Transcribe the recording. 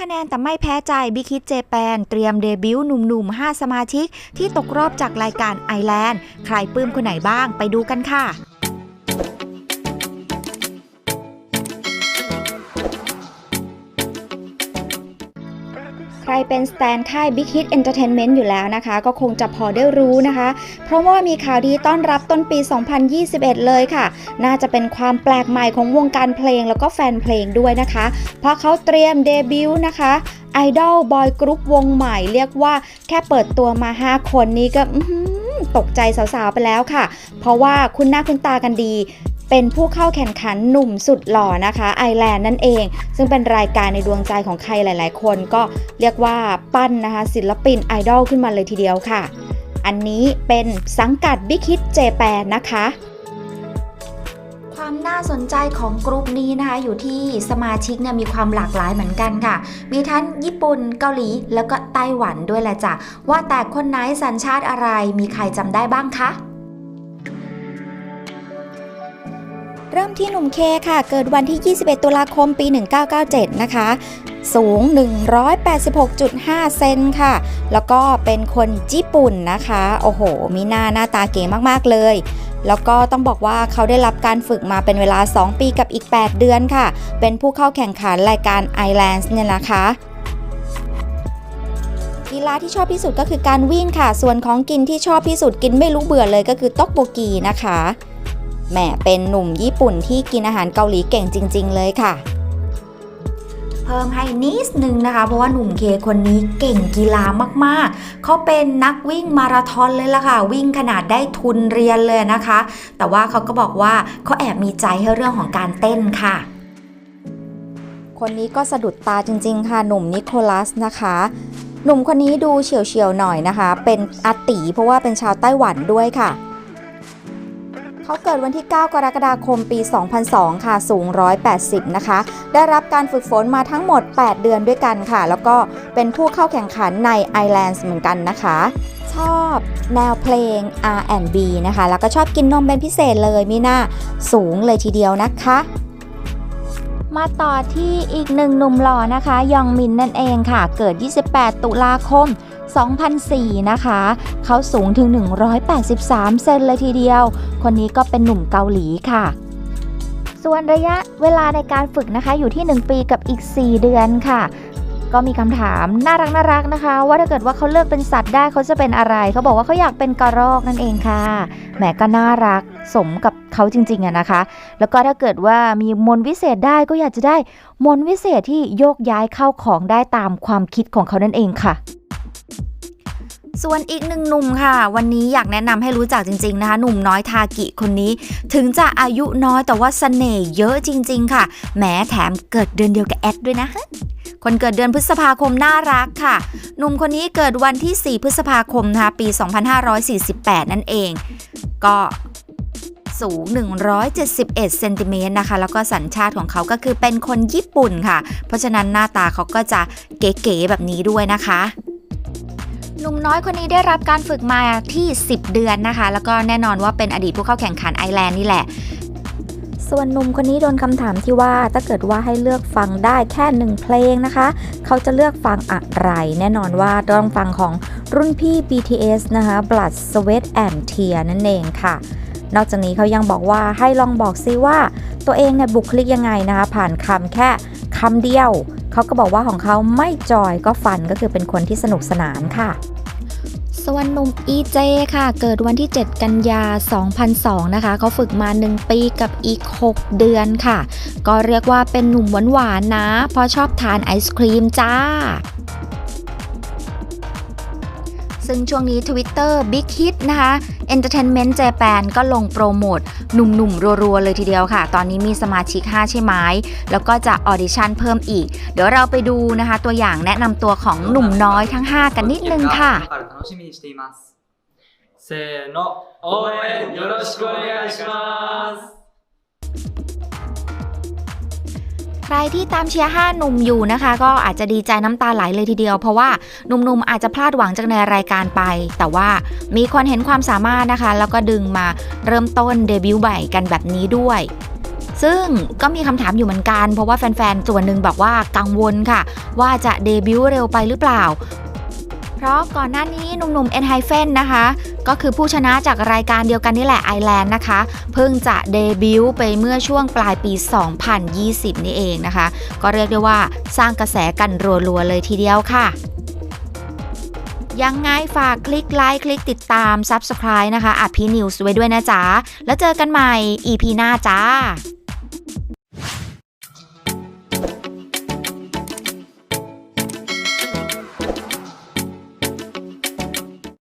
คะแนนแต่ไม่แพ้ใจบิคิดเจแปนเตรียมเดบิวต์หนุ่มๆ 5 สมาชิก ที่ตกรอบจากรายการไอแลนด์ ใครปลื้มคนไหนบ้างไปดูกันค่ะ เป็นสแตนค่าย Big Hit Entertainment อยู่แล้วนะคะ ก็คงจะพอได้รู้นะคะ เพราะว่ามีข่าวดีต้อนรับต้นปี 2021 เลยค่ะ น่าจะเป็นความแปลกใหม่ของวงการเพลงแล้วก็แฟนเพลงด้วยนะคะ เพราะเขาเตรียมเดบิวต์นะคะไอดอลบอยกรุ๊ปวงใหม่เรียกว่าแค่เปิดตัวมา 5 คนนี้ก็ตกใจสาวๆไปแล้วค่ะ เพราะว่าคุณหน้าคุณตากันดี เป็นผู้เข้าแข่งขันหนุ่มสุดหล่อนะคะไอแลนด์นั่นเอง ซึ่งเป็นรายการในดวงใจของใครหลายๆ คนก็เรียกว่าปั้นนะคะ ศิลปินไอดอลขึ้นมาเลยทีเดียวค่ะ อันนี้เป็นสังกัด Big Hit Japan นะคะความน่าสนใจของกรุ๊ปนี้นะคะอยู่ที่สมาชิกเนี่ยมีความหลากหลายเหมือนกันค่ะ มีทั้งญี่ปุ่นเกาหลี แล้วก็ไต้หวันด้วยแหละจ้ะว่าแต่คนไหนสัญชาติอะไรมีใครจำได้บ้างคะ เริ่มที่หนุ่มเคค่ะ เกิดวันที่ 21 ตุลาคม ปี 1997 นะคะ สูง 186.5 เซนค่ะ แล้วก็เป็นคนญี่ปุ่นนะคะ โอ้โห มีหน้าหน้าตาเก๋มากๆเลย แล้วก็ต้องบอกว่าเขาได้รับการฝึกมาเป็นเวลา 2 ปีกับอีก 8 เดือนค่ะ เป็นผู้เข้าแข่งขันรายการ Islands เนี่ยนะคะกีฬาที่ชอบที่สุดก็คือการวิ่งค่ะ ส่วนของกินที่ชอบที่สุดกินไม่รู้เบื่อเลยก็คือต๊อกโบกีนะคะ แหมเป็นหนุ่มญี่ปุ่นที่กินอาหารเกาหลีเก่งจริง ๆ เลยค่ะ เพิ่มให้นิดนึงนะคะ เพราะว่าหนุ่มเคคนนี้เก่งกีฬามากๆ เขาเป็นนักวิ่งมาราธอนเลยล่ะค่ะ วิ่งขนาดได้ทุนเรียนเลยนะคะ แต่ว่าเขาก็บอกว่าเขาแอบมีใจให้เรื่องของการเต้นค่ะคนนี้ก็สะดุดตาจริง ๆ ค่ะหนุ่มนิโคลัสนะคะ หนุ่มคนนี้ดูเฉียวๆหน่อยนะคะ เป็นอาติเพราะว่าเป็นชาวไต้หวันด้วยค่ะ เขาเกิดวันที่ 9 กรกฎาคมปี 2002 ค่ะ สูง 180 นะคะ ได้รับการฝึกฝนมาทั้งหมด 8 เดือนด้วยกันค่ะ แล้วก็เป็นผู้เข้าแข่งขันใน Islands เหมือนกันนะคะ ชอบแนวเพลง R&B นะคะ แล้วก็ชอบกินนมเป็นพิเศษเลยมีหน้าสูงเลยทีเดียวนะคะมาต่อที่อีกหนึ่งหนุ่มหล่อนะคะ ยองมินนั่นเองค่ะ เกิด 28 ตุลาคม 2004 นะคะ เขาสูงถึง 183 เซนเลยทีเดียว คนนี้ก็เป็นหนุ่มเกาหลีค่ะส่วนระยะเวลาในการฝึกนะคะอยู่ที่ 1 ปีกับอีก 4 เดือนค่ะ ก็มีคำถามน่ารักน่ารักนะคะ ว่าถ้าเกิดว่าเขาเลือกเป็นสัตว์ได้เขาจะเป็นอะไร เขาบอกว่าเขาอยากเป็นกระรอกนั่นเองค่ะแหมก็น่ารักสมกับเขาจริงๆอะนะคะ แล้วก็ถ้าเกิดว่ามีมนวิเศษได้ก็อยากจะได้มนวิเศษที่โยกย้ายเข้าของได้ตามความคิดของเขานั่นเองค่ะ ส่วนอีกหนึ่งหนุ่มค่ะ วันนี้อยากแนะนำให้รู้จักจริง ๆนะคะ หนุ่มน้อยทากิคนนี้ ถึงจะอายุน้อยแต่ว่าเสน่ห์เยอะจริง ๆ ค่ะแหมแถมเกิดเดือนเดียวกับแอดด้วยนะคนเกิดเดือนพฤษภาคมน่ารักค่ะ หนุ่มคนนี้เกิดวันที่ 4 พฤษภาคมนะคะปี 2548 นั่นเอง ก็สูง 171 เซนติเมตรนะคะ แล้วก็สัญชาติของเขาก็คือเป็นคนญี่ปุ่นค่ะ เพราะฉะนั้นหน้าตาเขาก็จะเก๋ๆแบบนี้ด้วยนะคะ หนุ่มน้อยคนนี้ได้รับการฝึกมาที่ 10 เดือนนะคะ แล้วก็แน่นอนว่าเป็นอดีตผู้เข้าแข่งขันไอแลนด์นี่แหละ ส่วนหนุ่มคนนี้โดนคำถามที่ว่าถ้าเกิดว่าให้เลือกฟังได้แค่หนึ่งเพลงนะคะ เขาจะเลือกฟังอะไร แน่นอนว่าต้องฟังของรุ่นพี่ BTS นะคะ Blood Sweat and Tear นั่นเองค่ะนอกจากนี้เขายังบอกว่าให้ลองบอกซิว่า ตัวเองเนี่ยบุคลิกยังไงนะคะ ผ่านคำแค่คำเดียว เขาก็บอกว่าของเขาไม่จอยก็ฟันก็คือเป็นคนที่สนุกสนานค่ะ ส่วนหนุ่มอีเจค่ะ เกิดวันที่ 7 กันยา 2002 นะคะ เขาฝึกมา 1 ปีกับอีก 6 เดือนค่ะ ก็เรียกว่าเป็นหนุ่มหวานๆนะ เพราะชอบทานไอศครีมจ้า ซึ่งช่วงนี้ Twitter Big Hit นะคะ Entertainment Japan ก็ลงโปรโมทหนุ่มๆ รัวๆ เลยทีเดียวค่ะ ตอนนี้มีสมาชิก 5 ใช่ไหม แล้วก็จะออดิชั่นเพิ่มอีก เดี๋ยวเราไปดูนะคะ ตัวอย่างแนะนำตัวของหนุ่มน้อยทั้ง 5 กันนิดนึงค่ะ 今から楽しみにしていますせーの応援よろしくお願いします ใค รที่ตามเชียร์5หนุ่มอยู่นะคะ ก็อาจจะดีใจน้ำตาไหลเลยทีเดียว เพราะว่าหนุ่มๆอาจจะพลาดหวังจากในรายการไป แต่ว่ามีคนเห็นความสามารถนะคะ แล้วก็ดึงมาเริ่มต้นเดบิวต์ใหม่กันแบบนี้ด้วยซึ่งก็มีคำถามอยู่เหมือนกัน เพราะว่าแฟนๆ ส่วนหนึ่งบอกว่ากังวลค่ะ ว่าจะเดบิวต์เร็วไปหรือเปล่า เพราะก่อนหน้านี้หนุ่มๆ เอ็นไฮเฟนนะคะ ก็คือผู้ชนะจากรายการเดียวกันนี่แหละไอแลนด์นะคะ เพิ่งจะเดบิวต์ไปเมื่อช่วงปลายปี 2020 นี่เองนะคะ ก็เรียกได้ว่าสร้างกระแสกันรัวๆเลยทีเดียวค่ะยังไงฝากคลิกไลค์คลิกติดตาม Subscribe นะคะอะพีนิวส์ไว้ด้วยนะจ๊ะ แล้วเจอกันใหม่ EP หน้าจ้า